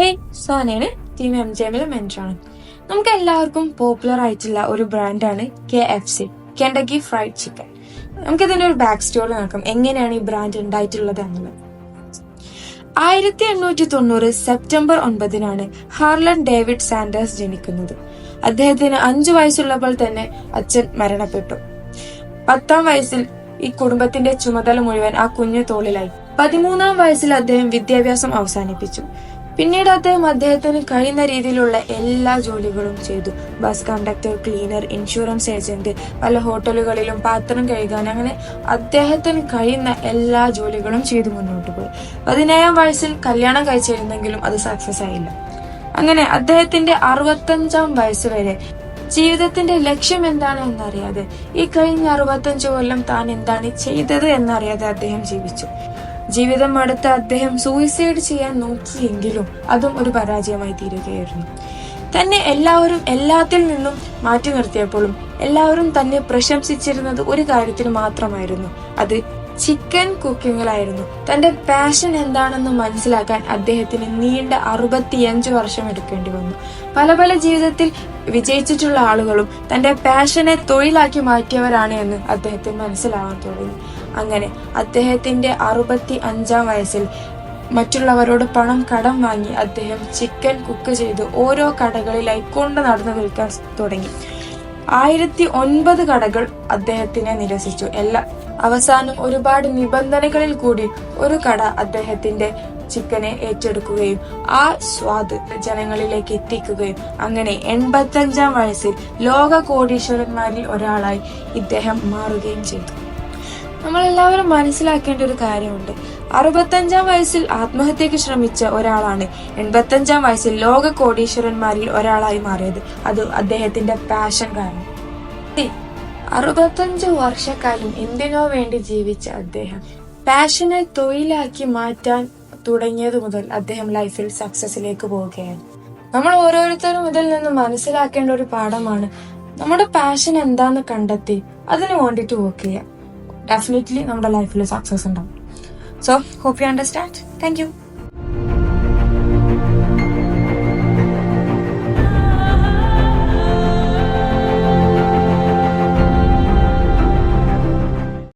Hey സോനയാണ് team M J എമ്മിലെ മെന്ററാണ് നമുക്ക് എല്ലാവർക്കും പോപ്പുലർ ആയിട്ടുള്ള ഒരു ബ്രാൻഡാണ് K F C Kentucky fried chicken നമുക്കിതിന്റെ ഒരു ബാക്ക് സ്റ്റോറി നോക്കാം. എങ്ങനെയാണ് ഈ ബ്രാൻഡ് ഉണ്ടായിട്ടുള്ളത് എന്നുള്ളത്. ആയിരത്തി എണ്ണൂറ്റി തൊണ്ണൂറ് സെപ്റ്റംബർ ഒൻപതിനാണ് ഹാർലൻ ഡേവിഡ് സാൻഡേഴ്സ് ജനിക്കുന്നത്. അദ്ദേഹത്തിന് അഞ്ചു വയസ്സുള്ളപ്പോൾ തന്നെ അച്ഛൻ മരണപ്പെട്ടു. പത്താം വയസ്സിൽ ഈ കുടുംബത്തിന്റെ ചുമതല മുഴുവൻ ആ കുഞ്ഞു തോളിലായി. പതിമൂന്നാം വയസ്സിൽ അദ്ദേഹം വിദ്യാഭ്യാസം അവസാനിപ്പിച്ചു. പിന്നീട് അദ്ദേഹം അദ്ദേഹത്തിന് കഴിയുന്ന രീതിയിലുള്ള എല്ലാ ജോലികളും ചെയ്തു. Bus conductor cleaner insurance agent പല ഹോട്ടലുകളിലും പാത്രം കഴുകാൻ അങ്ങനെ അദ്ദേഹത്തിന് കഴിയുന്ന എല്ലാ ജോലികളും ചെയ്തു മുന്നോട്ട് പോയി. പതിനേഴാം വയസ്സിൽ കല്യാണം കഴിച്ചിരുന്നെങ്കിലും അത് സക്സസ് ആയില്ല. അങ്ങനെ അദ്ദേഹത്തിന്റെ അറുപത്തഞ്ചാം വയസ്സ് വരെ ജീവിതത്തിന്റെ ലക്ഷ്യം എന്താണ് എന്നറിയാതെ ഈ കഴിഞ്ഞ അറുപത്തഞ്ച് കൊല്ലം താൻ എന്താണ് ചെയ്തത് എന്നറിയാതെ അദ്ദേഹം ജീവിച്ചു. ജീവിതം അടുത്ത് അദ്ദേഹം സൂയിസൈഡ് ചെയ്യാൻ നോക്കിയെങ്കിലും അതും ഒരു പരാജയമായി തീരുകയായിരുന്നു. തന്നെ എല്ലാവരും എല്ലാത്തിൽ നിന്നും മാറ്റി നിർത്തിയപ്പോഴും എല്ലാവരും തന്നെ പ്രശംസിച്ചിരുന്നത് ഒരു കാര്യത്തിന് മാത്രമായിരുന്നു. അത് ചിക്കൻ കുക്കിങ്ങിലായിരുന്നു തന്റെ പാഷൻ എന്താണെന്ന് മനസ്സിലാക്കാൻ അദ്ദേഹത്തിന് നീണ്ട അറുപത്തിയഞ്ച് വർഷം എടുക്കേണ്ടി വന്നു. പല പല ജീവിതത്തിൽ വിജയിച്ചിട്ടുള്ള ആളുകളും തന്റെ പാഷനെ തൊഴിലാക്കി മാറ്റിയവരാണ് എന്ന് അദ്ദേഹത്തിന് മനസ്സിലാവാൻ തുടങ്ങി. അങ്ങനെ അദ്ദേഹത്തിന്റെ അറുപത്തി അഞ്ചാം വയസ്സിൽ മറ്റുള്ളവരോട് പണം കടം വാങ്ങി അദ്ദേഹം ചിക്കൻ കുക്ക് ചെയ്ത് ഓരോ കടകളിലായി കൊണ്ട് നടന്നു വിൽക്കാൻ തുടങ്ങി. ആയിരത്തി ഒൻപത് കടകൾ അദ്ദേഹത്തിനെ നിരസിച്ചു. എല്ലാ അവസാനം ഒരുപാട് നിബന്ധനകളിൽ കൂടി ഒരു കട അദ്ദേഹത്തിന്റെ ചിക്കനെ ഏറ്റെടുക്കുകയും ആ സ്വാദ് ജനങ്ങളിലേക്ക് എത്തിക്കുകയും അങ്ങനെ എൺപത്തഞ്ചാം വയസ്സിൽ ലോക കോടീശ്വരന്മാരിൽ ഒരാളായി ഇദ്ദേഹം മാറുകയും ചെയ്തു. നമ്മളെല്ലാവരും മനസ്സിലാക്കേണ്ട ഒരു കാര്യമുണ്ട്. അറുപത്തഞ്ചാം വയസ്സിൽ ആത്മഹത്യക്ക് ശ്രമിച്ച ഒരാളാണ് എൺപത്തഞ്ചാം വയസ്സിൽ ലോക കോടീശ്വരന്മാരിൽ ഒരാളായി മാറിയത്. അത് അദ്ദേഹത്തിന്റെ പാഷൻ കാരണം. അറുപത്തഞ്ചു വർഷക്കാലം എന്തിനോ വേണ്ടി ജീവിച്ച അദ്ദേഹം. പാഷനെ തൊഴിലാക്കി മാറ്റാൻ തുടങ്ങിയത് മുതൽ അദ്ദേഹം ലൈഫിൽ സക്സസിലേക്ക് പോവുകയാണ്. നമ്മൾ ഓരോരുത്തരും ഇതിൽ നിന്ന് മനസ്സിലാക്കേണ്ട ഒരു പാഠമാണ് നമ്മുടെ പാഷൻ എന്താന്ന് കണ്ടെത്തി അതിനു വേണ്ടിയിട്ട് വർക്ക് ചെയ്യാം ഡെഫിനറ്റ്ലി നമ്മുടെ ലൈഫിൽ സക്സസ് ഉണ്ടാവും. So hope you understand thank you